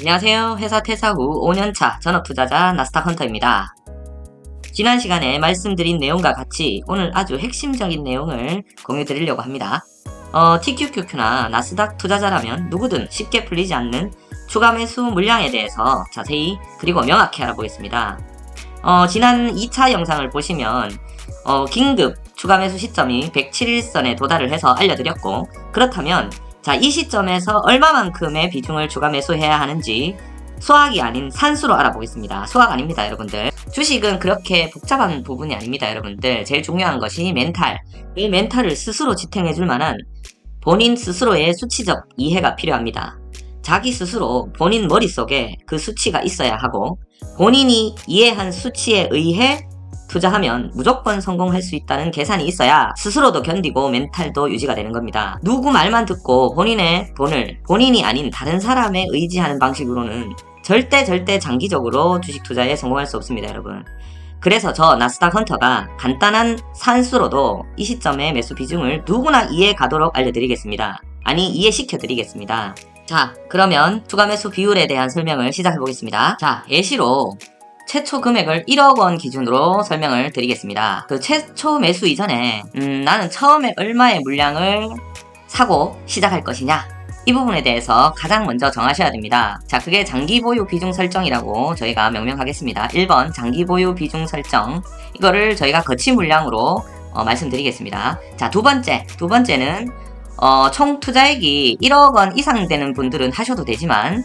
안녕하세요. 회사 퇴사 후 5년차 전업 투자자 나스닥 헌터입니다. 지난 시간에 말씀드린 내용과 같이 오늘 아주 핵심적인 내용을 공유 드리려고 합니다. 어, TQQQ나 나스닥 투자자라면 누구든 쉽게 풀리지 않는 추가 매수 물량에 대해서 자세히 그리고 명확히 알아보겠습니다. 어, 지난 2차 영상을 보시면 어, 긴급 추가 매수 시점이 107일선에 도달을 해서 알려드렸고 그렇다면 자, 이 시점에서 얼마만큼의 비중을 추가 매수해야 하는지 수학이 아닌 산수로 알아보겠습니다. 수학 아닙니다, 여러분들. 주식은 그렇게 복잡한 부분이 아닙니다, 여러분들. 제일 중요한 것이 멘탈. 이 멘탈을 스스로 지탱해 줄 만한 본인 스스로의 수치적 이해가 필요합니다. 자기 스스로 본인 머릿속에 그 수치가 있어야 하고 본인이 이해한 수치에 의해 투자하면 무조건 성공할 수 있다는 계산이 있어야 스스로도 견디고 멘탈도 유지가 되는 겁니다. 누구 말만 듣고 본인의 돈을 본인이 아닌 다른 사람에 의지하는 방식으로는 절대 절대 장기적으로 주식 투자에 성공할 수 없습니다, 여러분. 그래서 저 나스닥 헌터가 간단한 산수로도 이 시점의 매수 비중을 누구나 이해 가도록 알려드리겠습니다. 아니, 이해시켜 드리겠습니다. 자, 그러면 추가 매수 비율에 대한 설명을 시작해 보겠습니다. 자, 예시로 최초 금액을 1억 원 기준으로 설명을 드리겠습니다. 그 최초 매수 이전에 음, 나는 처음에 얼마의 물량을 사고 시작할 것이냐 이 부분에 대해서 가장 먼저 정하셔야 됩니다. 자, 그게 장기 보유 비중 설정이라고 저희가 명명하겠습니다. 1번 장기 보유 비중 설정. 이거를 저희가 거치 물량으로 어, 말씀드리겠습니다. 자, 두 번째. 두 번째는 어, 총 투자액이 1억 원 이상 되는 분들은 하셔도 되지만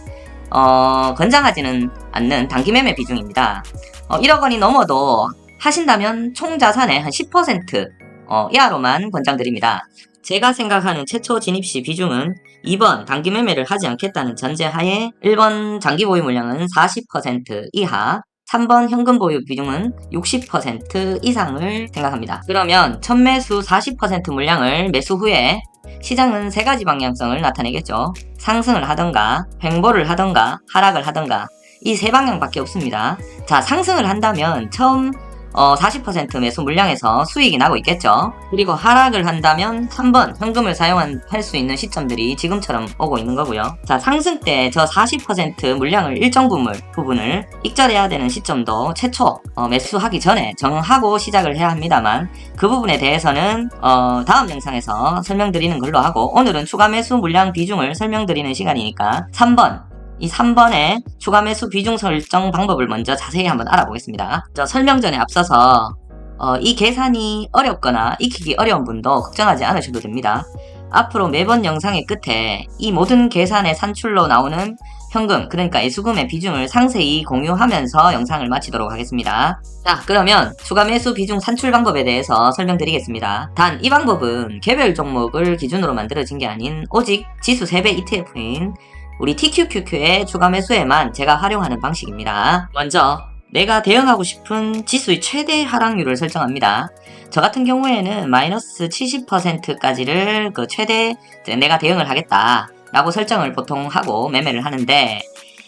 어, 권장하지는 않는 단기 매매 비중입니다. 어, 1억 원이 넘어도 하신다면 총 자산의 한 10% 어, 이하로만 권장드립니다. 제가 생각하는 최초 진입 시 비중은 2번 단기 매매를 하지 않겠다는 전제하에 1번 장기 보유 물량은 40% 이하 3번 현금 보유 비중은 60% 이상을 생각합니다. 그러면 첫 매수 40% 물량을 매수 후에 시장은 세 가지 방향성을 나타내겠죠. 상승을 하던가, 횡보를 하던가, 하락을 하던가. 이 세 방향밖에 없습니다. 자, 상승을 한다면 처음 어, 40% 매수 물량에서 수익이 나고 있겠죠. 그리고 하락을 한다면 3번 현금을 사용할 수 있는 시점들이 지금처럼 오고 있는 거고요. 자, 상승 때 저 40% 물량을 일정 부분, 부분을 익절해야 되는 시점도 최초 어, 매수하기 전에 정하고 시작을 해야 합니다만 그 부분에 대해서는 어, 다음 영상에서 설명드리는 걸로 하고 오늘은 추가 매수 물량 비중을 설명드리는 시간이니까 3번 이 3번의 추가 매수 비중 설정 방법을 먼저 자세히 한번 알아보겠습니다. 저 설명 전에 앞서서 어, 이 계산이 어렵거나 익히기 어려운 분도 걱정하지 않으셔도 됩니다. 앞으로 매번 영상의 끝에 이 모든 계산의 산출로 나오는 현금, 그러니까 예수금의 비중을 상세히 공유하면서 영상을 마치도록 하겠습니다. 자, 그러면 추가 매수 비중 산출 방법에 대해서 설명드리겠습니다. 단, 이 방법은 개별 종목을 기준으로 만들어진 게 아닌 오직 지수 3배 ETF인 우리 TQQQ의 추가 매수에만 제가 활용하는 방식입니다. 먼저 내가 대응하고 싶은 지수의 최대 하락률을 설정합니다. 저 같은 경우에는 마이너스 70%까지를 그 최대 내가 대응을 하겠다 라고 설정을 보통 하고 매매를 하는데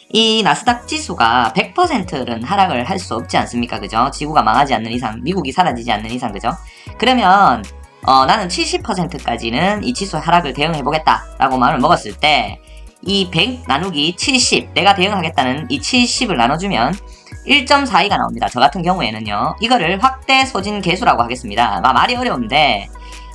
이 나스닥 지수가 100%는 하락을 할 수 없지 않습니까? 그죠? 지구가 망하지 않는 이상, 미국이 사라지지 않는 이상, 그죠? 그러면 어, 나는 70%까지는 이 지수 하락을 대응해보겠다 라고 마음을 먹었을 때 이 100 나누기 70 내가 대응하겠다는 이 70을 나눠주면 1.42가 나옵니다. 저 같은 경우에는요. 이거를 확대 소진 개수라고 하겠습니다. 아, 말이 어려운데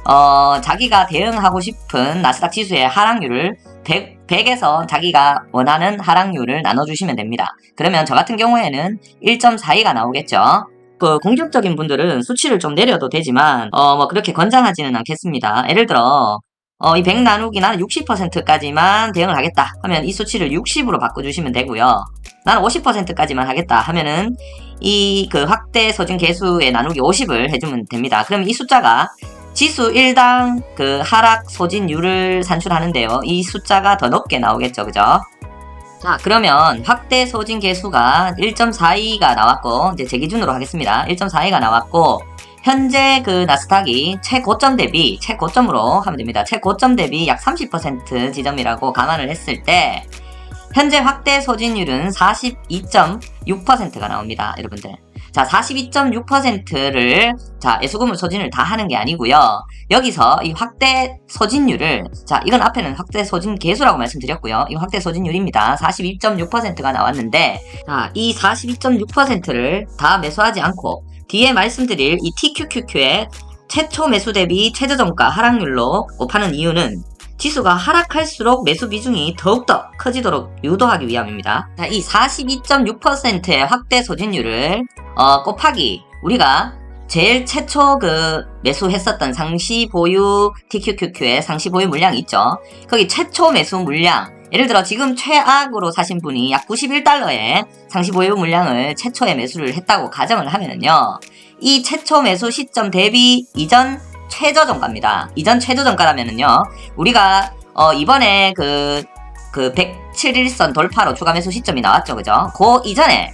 어, 자기가 대응하고 싶은 나스닥 지수의 하락률을 100, 100에서 자기가 원하는 하락률을 나눠주시면 됩니다. 그러면 저 같은 경우에는 1.42가 나오겠죠. 그 공격적인 분들은 수치를 좀 내려도 되지만 어, 뭐 그렇게 권장하지는 않겠습니다. 예를 들어 어, 이 100 나누기 나는 60%까지만 대응을 하겠다 하면 이 수치를 60으로 바꿔주시면 되고요. 나는 50%까지만 하겠다 하면은 이 그 확대 소진 개수의 나누기 50을 해주면 됩니다. 그러면 이 숫자가 지수 1당 그 하락 소진율을 산출하는데요. 이 숫자가 더 높게 나오겠죠. 그죠? 자, 그러면 확대 소진 개수가 1.42가 나왔고, 이제 제 기준으로 하겠습니다. 1.42가 나왔고, 현재 그 나스닥이 최고점 대비 최고점으로 하면 됩니다. 최고점 대비 약 30% 지점이라고 감안을 했을 때 현재 확대 소진율은 42.6%가 나옵니다. 여러분들. 자, 42.6%를 자, 애수금을 소진을 다 하는 게 아니고요. 여기서 이 확대 소진율을 자, 이건 앞에는 확대 소진 개수라고 말씀드렸고요. 이 확대 소진율입니다. 42.6%가 나왔는데 자, 이 42.6%를 다 매수하지 않고 뒤에 말씀드릴 이 TQQQ의 최초 매수 대비 최저정가 하락률로 곱하는 이유는 지수가 하락할수록 매수 비중이 더욱더 커지도록 유도하기 위함입니다. 자, 이 42.6%의 확대 소진율을 어, 곱하기 우리가 제일 최초 그 매수했었던 상시 보유 TQQQ의 상시 보유 물량이 있죠. 거기 최초 매수 물량 예를 들어 지금 최악으로 사신 분이 약 91달러의 상시 보유 물량을 최초에 매수를 했다고 가정을 하면은요. 이 최초 매수 시점 대비 이전 최저 정가입니다. 이전 최저 정가라면은요. 우리가 어 이번에 그, 그 107일선 돌파로 추가 매수 시점이 나왔죠. 그죠? 그 이전에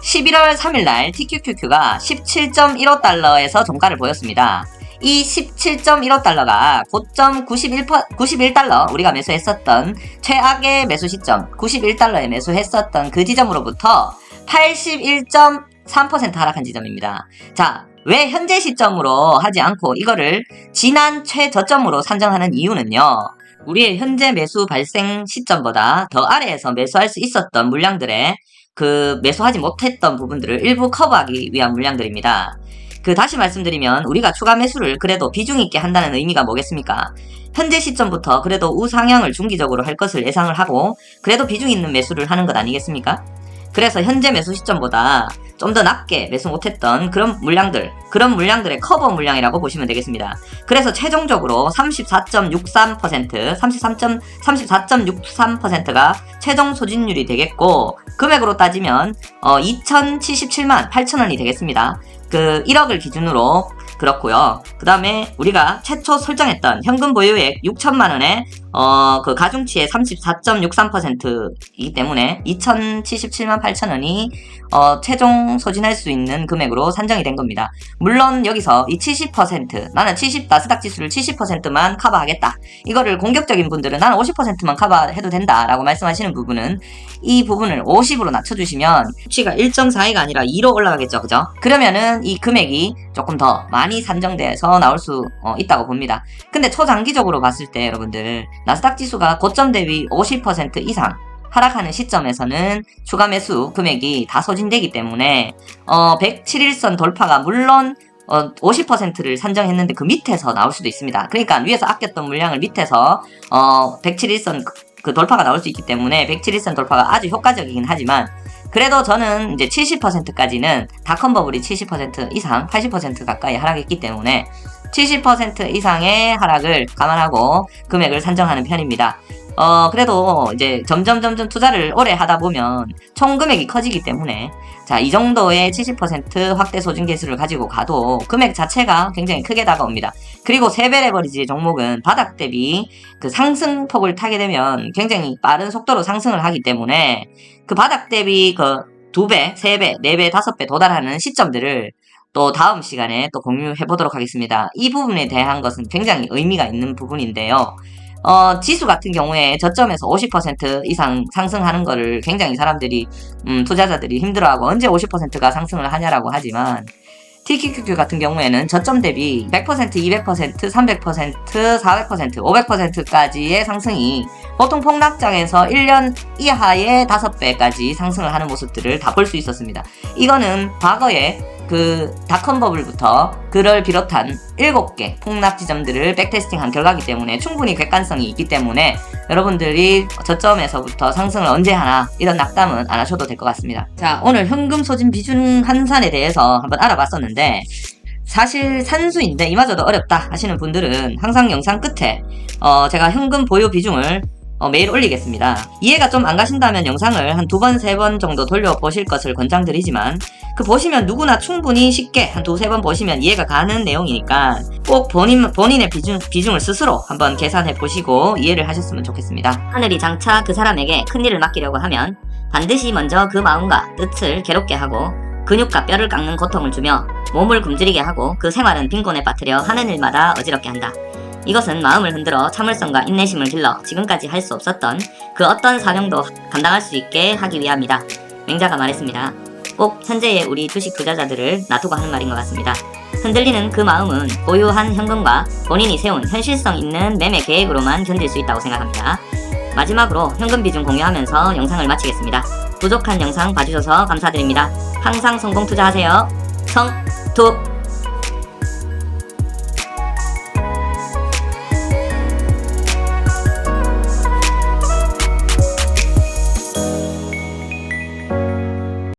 11월 3일 날 TQQQ가 17.15달러에서 종가를 보였습니다. 이 17.15달러가 고점 91, 91달러 우리가 매수했었던 최악의 매수 시점 91달러에 매수했었던 그 지점으로부터 81.3% 하락한 지점입니다. 자, 왜 현재 시점으로 하지 않고 이거를 지난 최저점으로 산정하는 이유는요. 우리의 현재 매수 발생 시점보다 더 아래에서 매수할 수 있었던 물량들의 그 매수하지 못했던 부분들을 일부 커버하기 위한 물량들입니다. 그 다시 말씀드리면 우리가 추가 매수를 그래도 비중 있게 한다는 의미가 뭐겠습니까? 현재 시점부터 그래도 우상향을 중기적으로 할 것을 예상을 하고 그래도 비중 있는 매수를 하는 것 아니겠습니까? 그래서 현재 매수 시점보다 좀 더 낮게 매수 못했던 그런 물량들, 그런 물량들의 커버 물량이라고 보시면 되겠습니다. 그래서 최종적으로 34.63%, 33. 34.63%가 최종 소진율이 되겠고, 금액으로 따지면, 어, 2,077만 8천원이 되겠습니다. 그 1억을 기준으로 그렇고요. 그 다음에 우리가 최초 설정했던 현금 보유액 6천만 원에 어, 그 가중치의 34.63%이기 때문에 2,077만 8천 원이 어, 최종 소진할 수 있는 금액으로 산정이 된 겁니다. 물론 여기서 이 70% 나는 70 나스닥 지수를 70%만 커버하겠다. 이거를 공격적인 분들은 나는 50%만 커버해도 된다라고 말씀하시는 부분은 이 부분을 50으로 낮춰주시면 수치가 1.42가 아니라 2로 올라가겠죠, 그죠? 그러면은 이 금액이 조금 더 많이 산정돼서 나올 수 어, 있다고 봅니다. 근데 초장기적으로 봤을 때 여러분들 나스닥 지수가 고점 대비 50% 이상 하락하는 시점에서는 추가 매수 금액이 다 소진되기 때문에 어 107일선 돌파가 물론 어 50%를 산정했는데 그 밑에서 나올 수도 있습니다. 그러니까 위에서 아꼈던 물량을 밑에서 어 107일선 그 돌파가 나올 수 있기 때문에 107일선 돌파가 아주 효과적이긴 하지만 그래도 저는 이제 70%까지는 다컨 버블이 70% 이상 80% 가까이 하락했기 때문에 70% 이상의 하락을 감안하고 금액을 산정하는 편입니다. 어, 그래도 이제 점점 점점 투자를 오래 하다 보면 총 금액이 커지기 때문에 자, 이 정도의 70% 확대 소진 개수를 가지고 가도 금액 자체가 굉장히 크게 다가옵니다. 그리고 세배 레버리지 종목은 바닥 대비 그 상승폭을 타게 되면 굉장히 빠른 속도로 상승을 하기 때문에 그 바닥 대비 그 두 배, 세 배, 네 배, 다섯 배 도달하는 시점들을 또 다음 시간에 또 공유해 보도록 하겠습니다. 이 부분에 대한 것은 굉장히 의미가 있는 부분인데요. 어, 지수 같은 경우에 저점에서 50% 이상 상승하는 거를 굉장히 사람들이, 음, 투자자들이 힘들어하고 언제 50%가 상승을 하냐라고 하지만, TQQQ 같은 경우에는 저점 대비 100%, 200%, 300%, 400%, 500%까지의 상승이 보통 폭락장에서 1년 이하의 5배까지 상승을 하는 모습들을 다 볼 수 있었습니다. 이거는 과거에 그 닷컴 버블부터 그를 비롯한 7개 폭락 지점들을 백테스팅 한 결과기 때문에 충분히 객관성이 있기 때문에 여러분들이 저점에서부터 상승을 언제 하나 이런 낙담은 안 하셔도 될 것 같습니다. 자 오늘 현금 소진 비중 환산에 대해서 한번 알아봤었는데 사실 산수인데 이마저도 어렵다 하시는 분들은 항상 영상 끝에 어 제가 현금 보유 비중을 어, 매일 올리겠습니다. 이해가 좀 안 가신다면 영상을 한 두 번, 세 번 정도 돌려보실 것을 권장드리지만 그 보시면 누구나 충분히 쉽게 한 두세 번 보시면 이해가 가는 내용이니까 꼭 본인, 본인의 비중, 비중을 스스로 한번 계산해 보시고 이해를 하셨으면 좋겠습니다. 하늘이 장차 그 사람에게 큰 일을 맡기려고 하면 반드시 먼저 그 마음과 뜻을 괴롭게 하고 근육과 뼈를 깎는 고통을 주며 몸을 굶주리게 하고 그 생활은 빈곤에 빠뜨려 하는 일마다 어지럽게 한다. 이것은 마음을 흔들어 참을성과 인내심을 길러 지금까지 할 수 없었던 그 어떤 사명도 감당할 수 있게 하기 위함이다. 맹자가 말했습니다. 꼭 현재의 우리 주식 투자자들을 놔두고 하는 말인 것 같습니다. 흔들리는 그 마음은 보유한 현금과 본인이 세운 현실성 있는 매매 계획으로만 견딜 수 있다고 생각합니다. 마지막으로 현금 비중 공유하면서 영상을 마치겠습니다. 부족한 영상 봐주셔서 감사드립니다. 항상 성공 투자하세요. 성 투